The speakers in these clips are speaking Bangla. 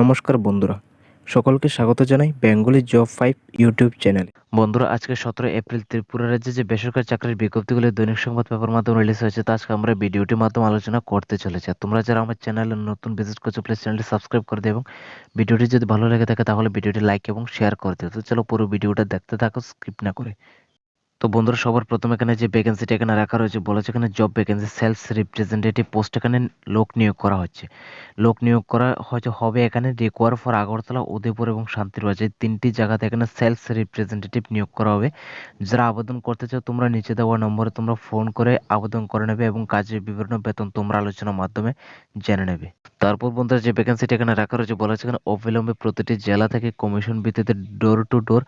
নমস্কার বন্ধুরা, সকলকে স্বাগত জানাই বেঙ্গলি জব ফাইভ ইউটিউব চ্যানেলে। বন্ধুরা, আজকে সতেরো এপ্রিল ত্রিপুরা রাজ্যে যে বেসরকারি চাকরির বিজ্ঞপ্তিগুলি দৈনিক সংবাদ পেপার মাধ্যমে রিলিজ হয়েছে, তা আজকে আমরা ভিডিওটির মাধ্যমে আলোচনা করতে চলেছি। তোমরা যারা আমার চ্যানেলে নতুন ভিজিট করছ প্লিজ চ্যানেলটি সাবস্ক্রাইব করে দিও এবং ভিডিওটি যদি ভালো লেগে থাকে, তাহলে ভিডিওটি লাইক এবং শেয়ার করে দিও। তো চলো পুরো ভিডিওটা দেখতে থাকো স্কিপ না করে। তো বন্ধুরা, সবার প্রথমে এখানে যে ভ্যাকেন্সিটা এখানে রাখা রয়েছে বলেছে এখানে job vacancy sales representative post এখানে লোক নিয়োগ করা হচ্ছে। লোক নিয়োগ করা হয়তো হবে এখানে রিকোয়ার ফর আগরতলা, উদয়পুর এবং শান্তিরবাজ এই তিনটি জায়গাতে এখানে সেলস রিপ্রেজেন্টেটিভ নিয়োগ করা হবে। যারা আবেদন করতে চাও, তোমরা নিচে দেওয়া নম্বরে তোমরা ফোন করে আবেদন করে নেবে এবং কাজের বিবরণ বেতন তোমরা আলোচনার মাধ্যমে জেনে নেবে। তারপর বন্ধুরা যে ভ্যাকেন্সিটা এখানে রাখা রয়েছে, বলা হচ্ছে এখানে অবিলম্বে প্রতিটি জেলা থেকে কমিশন ভিত্তিতে door to door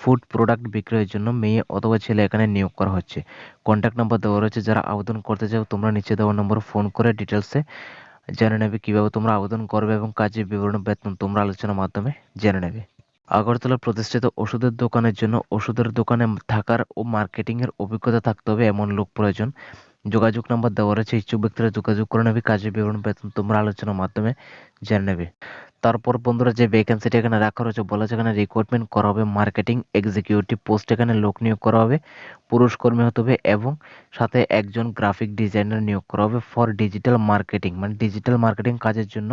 food product বিক্রয়ের জন্য মেয়ে অথবা ছেলে এখানে নিয়োগ করা হচ্ছে। কন্ট্যাক্ট নাম্বার দেওয়া রয়েছে, যারা আবেদন করতে চাও তোমরা নিচে দেওয়া নম্বরে ফোন করে ডিটেলসে জেনে নেবে কীভাবে তোমরা আবেদন করবে এবং কাজের বিবরণ বেতন তোমরা আলোচনার মাধ্যমে জেনে নেবে। আগরতলা প্রতিষ্ঠিত ওষুধের দোকানের জন্য ওষুধের দোকানে থাকার ও মার্কেটিংয়ের অভিজ্ঞতা থাকতে হবে, এমন লোক প্রয়োজন। যোগাযোগ নাম্বার দেওয়া রয়েছে, ইচ্ছুক ব্যক্তিরা যোগাযোগ করে নেবে কাজের বিবরণ বেতন তোমরা আলোচনার মাধ্যমে জেনে নেবে। তারপর বন্ধুরা, যে ভ্যাকেন্সিটা এখানে রাখা রয়েছে, বলা হচ্ছে এখানে রিক্রুটমেন্ট করা হবে মার্কেটিং এক্সিকিউটিভ পোস্ট এখানে লোক নিয়োগ করা হবে, পুরুষ কর্মী হতে হবে এবং সাথে একজন গ্রাফিক ডিজাইনার নিয়োগ করা হবে ফর ডিজিটাল মার্কেটিং মানে ডিজিটাল মার্কেটিং কাজের জন্য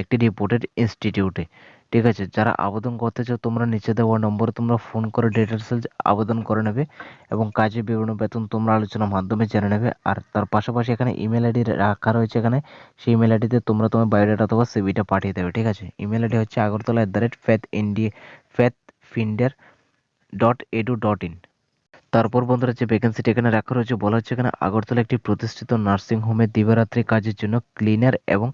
একটি রিপোর্টেড ইনস্টিটিউটে ঠিক আছে, যারা আবেদন করতে চাও তোমরা নিচে দেওয়া নম্বরে তোমরা ফোন করে ডিটেলসে আবেদন করে নেবে এবং কাজে বিভিন্ন বেতন তোমরা আলোচনার মাধ্যমে জেনে নেবে। আর তার পাশাপাশি এখানে ইমেল আইডি রাখা রয়েছে এখানে, সেই ইমেল আইডিতে তোমরা তোমার বায়োডাটা অথবা সিভিটা পাঠিয়ে দেবে, ঠিক আছে? ইমেল আইডি হচ্ছে Agartala at the rate faith India faith finder dot edu dot in তারপর বন্ধুরা যে ভ্যাকেন্সিটি এখানে রাখা রয়েছে, বলা হচ্ছে এখানে আগরতলা একটি প্রতিষ্ঠিত নার্সিং হোমে দিবারাত্রি কাজের জন্য ক্লিনার এবং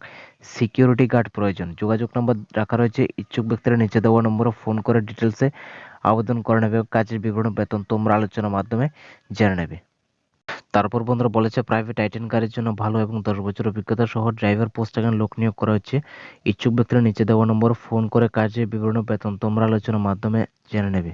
সিকিউরিটি গার্ড প্রয়োজন। যোগাযোগ নম্বর রাখা রয়েছে, ইচ্ছুক ব্যক্তিরা নিচে দেওয়া নম্বরে ফোন করে ডিটেলসে আবেদন করে নেবে কাজের বিবরণ, বেতন, তোমরা আলোচনার মাধ্যমে জেনে নেবে। তারপর বন্ধুরা বলেছে প্রাইভেট আইটেন গাড়ির জন্য ভালো এবং দশ বছর অভিজ্ঞতা সহ ড্রাইভার পোস্ট এখানে লোক নিয়োগ করা হচ্ছে। ইচ্ছুক ব্যক্তিরা নিচে দেওয়া নম্বর ফোন করে কাজের বিবরণ, বেতন, তোমরা আলোচনার মাধ্যমে জেনে নেবে।